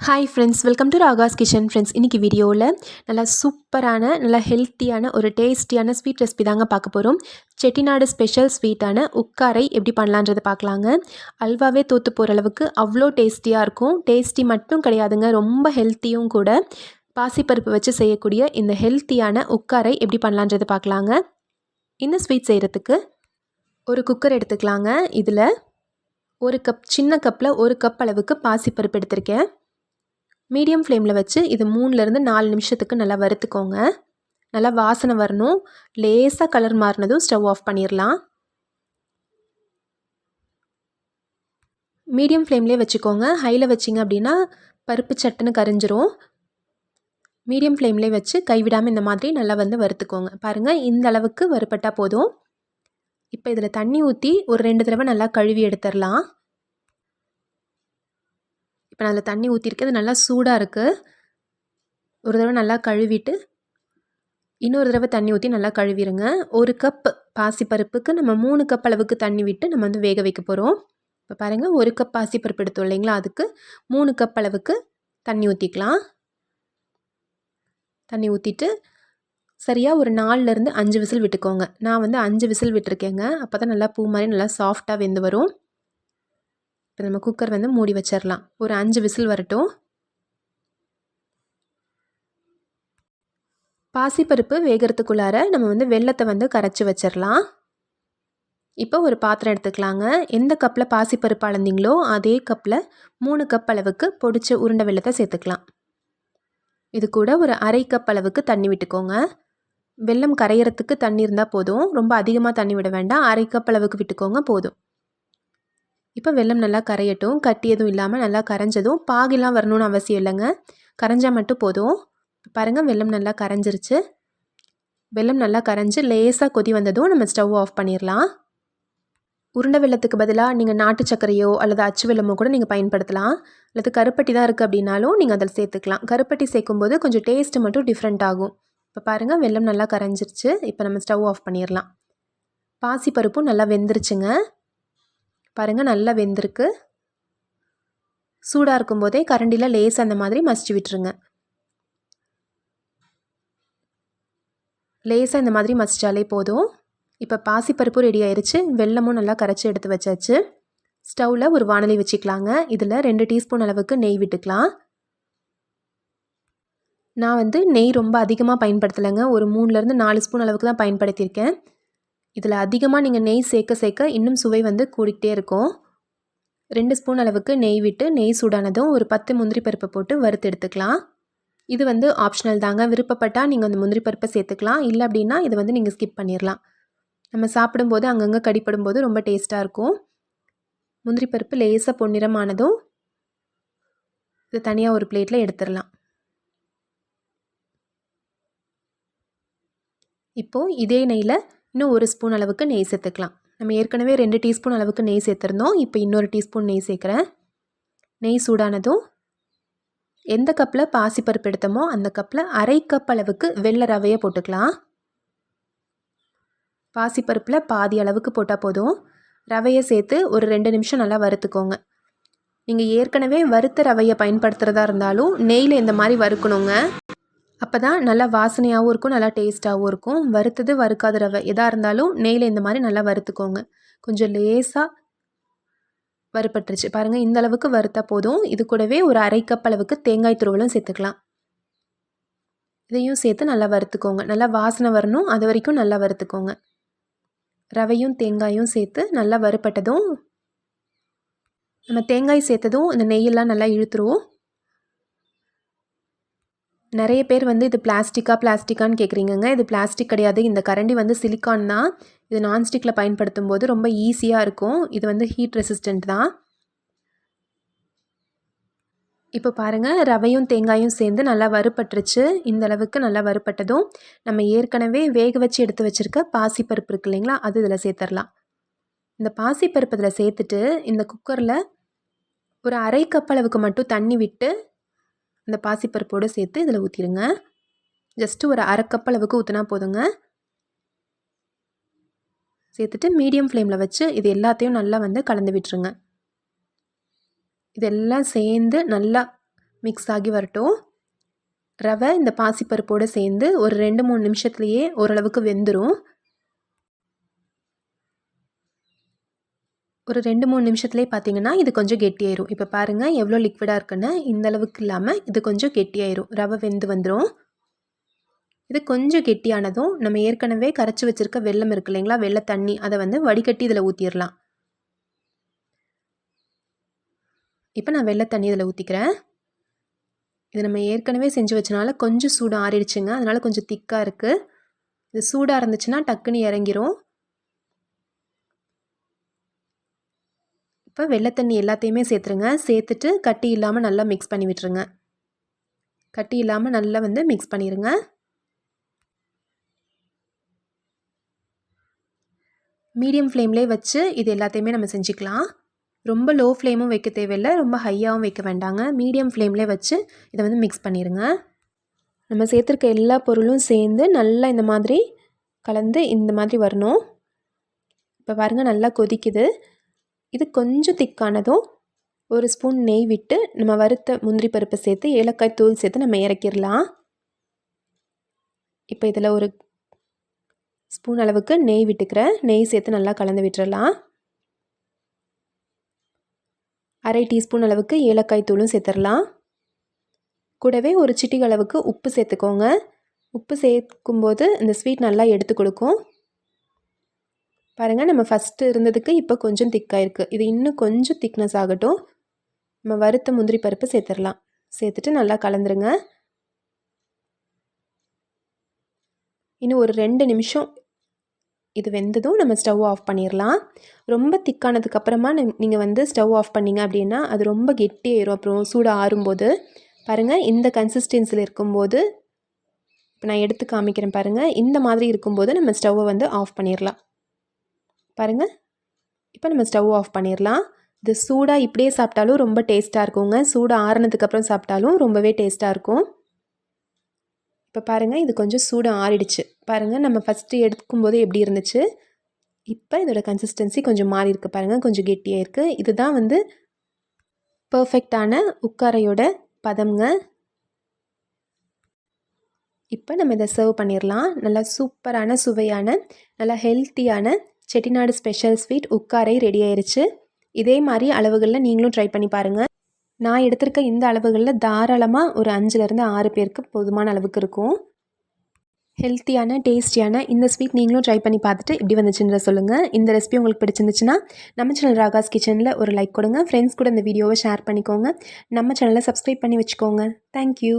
Hi friends welcome to Raga's kitchen friends இன்றைக்கி வீடியோவில் நல்லா சூப்பரான நல்லா ஹெல்த்தியான ஒரு டேஸ்டியான ஸ்வீட் ரெசிபி தாங்க பார்க்க போகிறோம் செட்டிநாடு ஸ்பெஷல் ஸ்வீட்டான உக்காரை எப்படி பண்ணலான்றதை பார்க்கலாங்க. அல்வாவே தோற்று போகிற அளவுக்கு அவ்வளோ டேஸ்டியாக இருக்கும். டேஸ்டி மட்டும் கிடையாதுங்க ரொம்ப ஹெல்த்தியும் கூட பாசிப்பருப்பு வச்சு செய்யக்கூடிய இந்த ஹெல்த்தியான உக்காரை எப்படி பண்ணலான்றதை பார்க்கலாங்க. இந்த ஸ்வீட் செய்கிறதுக்கு ஒரு குக்கர் எடுத்துக்கலாங்க. இதில் ஒரு கப் சின்ன கப்பில் ஒரு கப் அளவுக்கு பாசிப்பருப்பு எடுத்திருக்கேன். மீடியம் ஃப்ளேமில் வச்சு இது மூணுலேருந்து நாலு நிமிஷத்துக்கு நல்லா வறுத்துக்கோங்க. நல்லா வாசனை வரணும். லேசாக கலர் மாறினதும் ஸ்டவ் ஆஃப் பண்ணிடலாம் மீடியம் ஃப்ளேம்லேயே வச்சுக்கோங்க. ஹையில் வச்சிங்க அப்படின்னா பருப்பு சட்டுன்னு கரைஞ்சிரும். மீடியம் ஃப்ளேம்லேயே வச்சு கைவிடாமல் இந்த மாதிரி நல்லா வந்து வறுத்துக்கோங்க. பாருங்கள் இந்த அளவுக்கு வறுப்பட்டால் போதும். இப்போ இதில் தண்ணி ஊற்றி ஒரு ரெண்டு தடவை நல்லா கழுவி எடுத்துடலாம் இப்போ நான் அதில் தண்ணி ஊற்றிருக்கேன் அது நல்லா சூடாக இருக்குது ஒரு தடவை நல்லா கழுவிட்டு இன்னொரு தடவை தண்ணி ஊற்றி நல்லா கழுவிடுங்க ஒரு கப் பாசிப்பருப்புக்கு நம்ம மூணு கப் அளவுக்கு தண்ணி விட்டு நம்ம வந்து வேக வைக்க போகிறோம் இப்போ பாருங்கள் ஒரு கப் பாசிப்பருப்பு எடுத்தோம் இல்லைங்களா? அதுக்கு மூணு கப் அளவுக்கு தண்ணி ஊற்றிக்கலாம் தண்ணி ஊற்றிட்டு சரியாக ஒரு நாலுலேருந்து அஞ்சு விசில் விட்டுக்கோங்க. நான் வந்து அஞ்சு விசில் விட்டுருக்கேங்க. அப்போ தான் நல்லா பூ மாதிரி நல்லா சாஃப்டாக வெந்து வரும். இப்போ நம்ம குக்கர் வந்து மூடி வச்சிடலாம் ஒரு அஞ்சு விசில் வரட்டும். பாசிப்பருப்பு வேகிறதுக்குள்ளார நம்ம வந்து வெள்ளத்தை வந்து கரைச்சி வச்சிடலாம் இப்போ ஒரு பாத்திரம் எடுத்துக்கலாங்க. எந்த கப்பில் பாசிப்பருப்பு அளந்தீங்களோ அதே கப்பில் மூணு கப் அளவுக்கு பொடிச்ச உருண்டை வெள்ளத்தை சேர்த்துக்கலாம். இது கூட ஒரு அரை கப் அளவுக்கு தண்ணி விட்டுக்கோங்க. வெள்ளம் கரையிறதுக்கு தண்ணி இருந்தால் போதும். ரொம்ப அதிகமாக தண்ணி விட வேண்டாம். அரை கப் அளவுக்கு விட்டுக்கோங்க போதும். இப்போ வெள்ளம் நல்லா கரையட்டும் கட்டி எதுவும் இல்லாமல் நல்லா கரைஞ்சதும் பாகிலாம் வரணும்னு அவசியம் இல்லைங்க. கரைஞ்சால் மட்டும் போதும். பாருங்கள் வெள்ளம் நல்லா கரைஞ்சிருச்சு. வெள்ளம் நல்லா கரைஞ்சி லேசாக கொதி வந்ததும் நம்ம ஸ்டவ் ஆஃப் பண்ணிடலாம் உருண்டை வெள்ளத்துக்கு பதிலாக நீங்கள் நாட்டு சர்க்கரையோ அல்லது அச்சு வெள்ளமோ கூட நீங்கள் பயன்படுத்தலாம். அல்லது கருப்பட்டி தான் இருக்குது அப்படின்னாலும் நீங்கள் அதில் சேர்த்துக்கலாம். கருப்பட்டி சேர்க்கும்போது கொஞ்சம் டேஸ்ட்டு மட்டும் டிஃப்ரெண்ட் ஆகும். இப்போ பாருங்கள் வெள்ளம் நல்லா கரைஞ்சிருச்சு. இப்போ நம்ம ஸ்டவ் ஆஃப் பண்ணிடலாம் பாசி பருப்பும் நல்லா வெந்துருச்சுங்க. பாருங்கள் நல்லா வெந்திருக்கு. சூடாக இருக்கும்போதே கரண்டியில் லேஸ் அந்த மாதிரி மசிச்சு விட்டுருங்க. லேசாக இந்த மாதிரி மசிச்சாலே போதும். இப்போ பாசிப்பருப்பும் ரெடி ஆயிடுச்சு வெள்ளமும் நல்லா கரைச்சி எடுத்து வச்சாச்சு. ஸ்டவ்வில் ஒரு வானலி வச்சுக்கலாங்க. இதில் ரெண்டு டீஸ்பூன் அளவுக்கு நெய் விட்டுக்கலாம். நான் வந்து நெய் ரொம்ப அதிகமாக பயன்படுத்தலைங்க. ஒரு மூணுலேருந்து நாலு ஸ்பூன் அளவுக்கு தான் பயன்படுத்தியிருக்கேன். இதில் அதிகமாக நீங்கள் நெய் சேர்க்க சேர்க்க இன்னும் சுவை வந்து கூடிக்கிட்டே இருக்கும். ரெண்டு ஸ்பூன் அளவுக்கு நெய் விட்டு நெய் சூடானதும் ஒரு பத்து முந்திரி பருப்பை போட்டு வறுத்து எடுத்துக்கலாம். இது வந்து ஆப்ஷனல் தாங்க. விருப்பப்பட்டால் நீங்கள் அந்த முந்திரி பருப்பை சேர்த்துக்கலாம். இல்லை அப்படின்னா இதை வந்து நீங்கள் ஸ்கிப் பண்ணிடலாம் நம்ம சாப்பிடும்போது அங்கங்கே கடிப்படும் போது ரொம்ப டேஸ்ட்டாக இருக்கும். முந்திரி பருப்பு லேசாக பொன்னிறமானதும் இது தனியாக ஒரு பிளேட்டில் எடுத்துடலாம் இப்போது இதே நெய்யில் இன்னும் ஒரு ஸ்பூன் அளவுக்கு நெய் சேர்த்துக்கலாம். நம்ம ஏற்கனவே ரெண்டு டீஸ்பூன் அளவுக்கு நெய் சேர்த்துருந்தோம். இப்போ இன்னொரு டீஸ்பூன் நெய் சேர்க்குறேன். நெய் சூடானதும் எந்த கப்பில் பாசிப்பருப்பு எடுத்தோமோ அந்த கப்பில் அரை கப் அளவுக்கு வெள்ளை ரவையை போட்டுக்கலாம். பாசிப்பருப்பில் பாதி அளவுக்கு போட்டால் போதும். ரவையை சேர்த்து ஒரு ரெண்டு நிமிஷம் நல்லா வறுத்துக்கோங்க. நீங்கள் ஏற்கனவே வறுத்த ரவையை பயன்படுத்துகிறதா இருந்தாலும் நெய்யில் இந்த மாதிரி வறுக்கணுங்க. அப்போ தான் நல்லா வாசனையாகவும் இருக்கும் நல்லா டேஸ்ட்டாகவும் இருக்கும். வறுத்தது வறுக்காத ரவை. எதாக இருந்தாலும் நெய்யில் இந்த மாதிரி நல்லா வறுத்துக்கோங்க. கொஞ்சம் லேசாக வறுப்பட்டுருச்சு பாருங்கள் இந்த அளவுக்கு வறுத்தா போதும். இது கூடவே ஒரு அரை கப் அளவுக்கு தேங்காய் துருவலும் சேர்த்துக்கலாம். இதையும் சேர்த்து நல்லா வறுத்துக்கோங்க. நல்லா வாசனை வரணும். அது வரைக்கும் நல்லா வறுத்துக்கோங்க. ரவையும் தேங்காயும் சேர்த்து நல்லா வறுப்பட்டதும் நம்ம தேங்காய் சேர்த்ததும் இந்த நெய்யெல்லாம் நல்லா இழுத்துருவோம். நிறைய பேர் வந்து இது பிளாஸ்டிக்கா பிளாஸ்டிக்கான்னு கேட்குறீங்கங்க இது பிளாஸ்டிக் கிடையாது. இந்த கரண்டி வந்து சிலிக்கான் தான். இது நான்ஸ்டிக்கில் பயன்படுத்தும் போது ரொம்ப ஈஸியாக இருக்கும். இது வந்து ஹீட் ரெசிஸ்டண்ட் தான். இப்போ பாருங்கள் ரவையும் தேங்காயும் சேர்ந்து நல்லா வறுப்பட்டுருச்சு இந்த அளவுக்கு நல்லா வறுப்பட்டதும் நம்ம ஏற்கனவே வேக வச்சு எடுத்து வச்சுருக்க பாசிப்பருப்பு இருக்கு இல்லைங்களா? அது இதில் சேர்த்துடலாம். இந்த பாசிப்பருப்பு இதில் சேர்த்துட்டு இந்த குக்கரில் ஒரு அரை கப் அளவுக்கு மட்டும் தண்ணி விட்டு இந்த பாசிப்பருப்போடு சேர்த்து இதில் ஊற்றிடுங்க ஜஸ்ட்டு ஒரு அரை கப் அளவுக்கு ஊற்றினா போதுங்க. சேர்த்துட்டு மீடியம் ஃப்ளேமில் வச்சு இது எல்லாத்தையும் நல்லா வந்து கலந்து விட்டுருங்க. இதெல்லாம் சேர்ந்து நல்லா மிக்ஸ் ஆகி வரட்டும். ரவை இந்த பாசிப்பருப்போடு சேர்ந்து ஒரு ரெண்டு மூணு நிமிஷத்துலேயே ஓரளவுக்கு வெந்துடும் ஒரு ரெண்டு மூணு நிமிஷத்துலேயே பார்த்தீங்கன்னா இது கொஞ்சம் கெட்டியாயிரும். இப்போ பாருங்கள் எவ்வளோ லிக்விடாக இருக்குன்னு. இந்த அளவுக்கு இல்லாமல் இது கொஞ்சம் கெட்டியாயிரும். ரவை வெந்து வந்துடும் இது கொஞ்சம் கெட்டியானதும் நம்ம ஏற்கனவே கரைச்சி வச்சுருக்க வெள்ளம் இருக்கு இல்லைங்களா? வெள்ளை தண்ணி அதை வந்து வடிகட்டி இதில் ஊற்றிடலாம் இப்போ நான் வெள்ளை தண்ணி இதில் ஊற்றிக்கிறேன் இது நம்ம ஏற்கனவே செஞ்சு வச்சனால கொஞ்சம் சூடு ஆறிடுச்சுங்க. அதனால் கொஞ்சம் திக்காக இருக்குது இது சூடாக இருந்துச்சுன்னா டக்குன்னு இறங்கிரும். இப்போ வெள்ளை தண்ணி எல்லாத்தையுமே சேர்த்துருங்க. சேர்த்துட்டு கட்டி இல்லாமல் நல்லா மிக்ஸ் பண்ணி விட்டுருங்க. கட்டி இல்லாமல் நல்லா வந்து மிக்ஸ் பண்ணிடுங்க மீடியம் ஃப்ளேம்லேயே வச்சு இது எல்லாத்தையுமே நம்ம செஞ்சுக்கலாம். ரொம்ப லோ ஃப்ளேமும் வைக்க தேவையில்லை. ரொம்ப ஹையாகவும் வைக்க வேண்டாங்க. மீடியம் ஃப்ளேம்லேயே வச்சு இதை வந்து மிக்ஸ் பண்ணிடுங்க நம்ம சேர்த்துருக்க எல்லா பொருளும் சேர்ந்து நல்லா இந்த மாதிரி கலந்து இந்த மாதிரி வரணும். இப்போ பாருங்கள் நல்லா கொதிக்குது. இது கொஞ்சம் திக்கானதும் ஒரு ஸ்பூன் நெய் விட்டு நம்ம வறுத்த முந்திரி பருப்பை சேர்த்து ஏலக்காய் தூள் சேர்த்து நம்ம இறக்கிடலாம். இப்போ இதில் ஒரு ஸ்பூன் அளவுக்கு நெய் விட்டுக்கிறேன். நெய் சேர்த்து நல்லா கலந்து விட்டுறலாம். அரை டீஸ்பூன் அளவுக்கு ஏலக்காய் தூளும் சேர்த்துடலாம். கூடவே ஒரு சிட்டிக அளவுக்கு உப்பு சேர்த்துக்கோங்க. உப்பு சேர்க்கும்போது இந்த ஸ்வீட் நல்லா எடுத்து கொடுக்கும். பாருங்கள் நம்ம ஃபஸ்ட்டு இருந்ததுக்கு இப்போ கொஞ்சம் திக்காக இருக்குது இது இன்னும் கொஞ்சம் திக்னஸ் ஆகட்டும். நம்ம வறுத்த முந்திரி பருப்பு சேர்த்துடலாம். சேர்த்துட்டு நல்லா கலந்துருங்க. இன்னும் ஒரு ரெண்டு நிமிஷம் இது வெந்ததும் நம்ம ஸ்டவ் ஆஃப் பண்ணிடலாம். ரொம்ப திக்கானதுக்கப்புறமா நீங்கள் வந்து ஸ்டவ் ஆஃப் பண்ணிங்க அப்படின்னா அது ரொம்ப கெட்டியாயிரும் அப்புறம் சூடு ஆறும்போது. பாருங்கள் இந்த கன்சிஸ்டன்சியில் இருக்கும்போது இப்போ நான் எடுத்து காமிக்கிறேன் பாருங்கள் இந்த மாதிரி இருக்கும்போது நம்ம ஸ்டவ்வை வந்து ஆஃப் பண்ணிடலாம். பாருங்கள் இப்போ நம்ம ஸ்டவ் ஆஃப் பண்ணிடலாம் இது சூடாக இப்படியே சாப்பிட்டாலும் ரொம்ப டேஸ்ட்டாக இருக்குங்க. சூடு ஆறுனதுக்கப்புறம் சாப்பிட்டாலும் ரொம்பவே டேஸ்ட்டாக இருக்கும். இப்போ பாருங்கள் இது கொஞ்சம் சூடு ஆறிடுச்சு. பாருங்கள் நம்ம ஃபஸ்ட்டு எடுக்கும்போது எப்படி இருந்துச்சு? இப்போ இதோட கன்சிஸ்டன்சி கொஞ்சம் மாறி இருக்குது பாருங்கள் கொஞ்சம் கெட்டியாக இருக்குது இதுதான் வந்து பர்ஃபெக்டான உக்காரையோட பதம்ங்க. இப்போ நம்ம இதை சர்வ் பண்ணிடலாம் நல்லா சூப்பரான சுவையான நல்லா ஹெல்த்தியான செட்டிநாடு ஸ்பெஷல் ஸ்வீட் உக்காரை ரெடி ஆயிடுச்சு இதே மாதிரி அளவுகளில் நீங்களும் ட்ரை பண்ணி பாருங்கள் நான் எடுத்திருக்க இந்த அளவுகளில் தாராளமாக ஒரு அஞ்சுலேருந்து ஆறு பேருக்கு போதுமான அளவுக்கு இருக்கும். ஹெல்த்தியான டேஸ்டியான இந்த ஸ்வீட் நீங்களும் ட்ரை பண்ணி பார்த்துட்டு எப்படி வந்துச்சுன்ற சொல்லுங்கள் இந்த ரெசிபி உங்களுக்கு பிடிச்சிருந்துச்சுன்னா நம்ம சேனல் ராகாஸ் கிச்சனில் ஒரு லைக் கொடுங்க. ஃப்ரெண்ட்ஸ் கூட இந்த வீடியோவை ஷேர் பண்ணிக்கோங்க. நம்ம சேனலை சப்ஸ்கிரைப் பண்ணி வச்சுக்கோங்க. தேங்க்யூ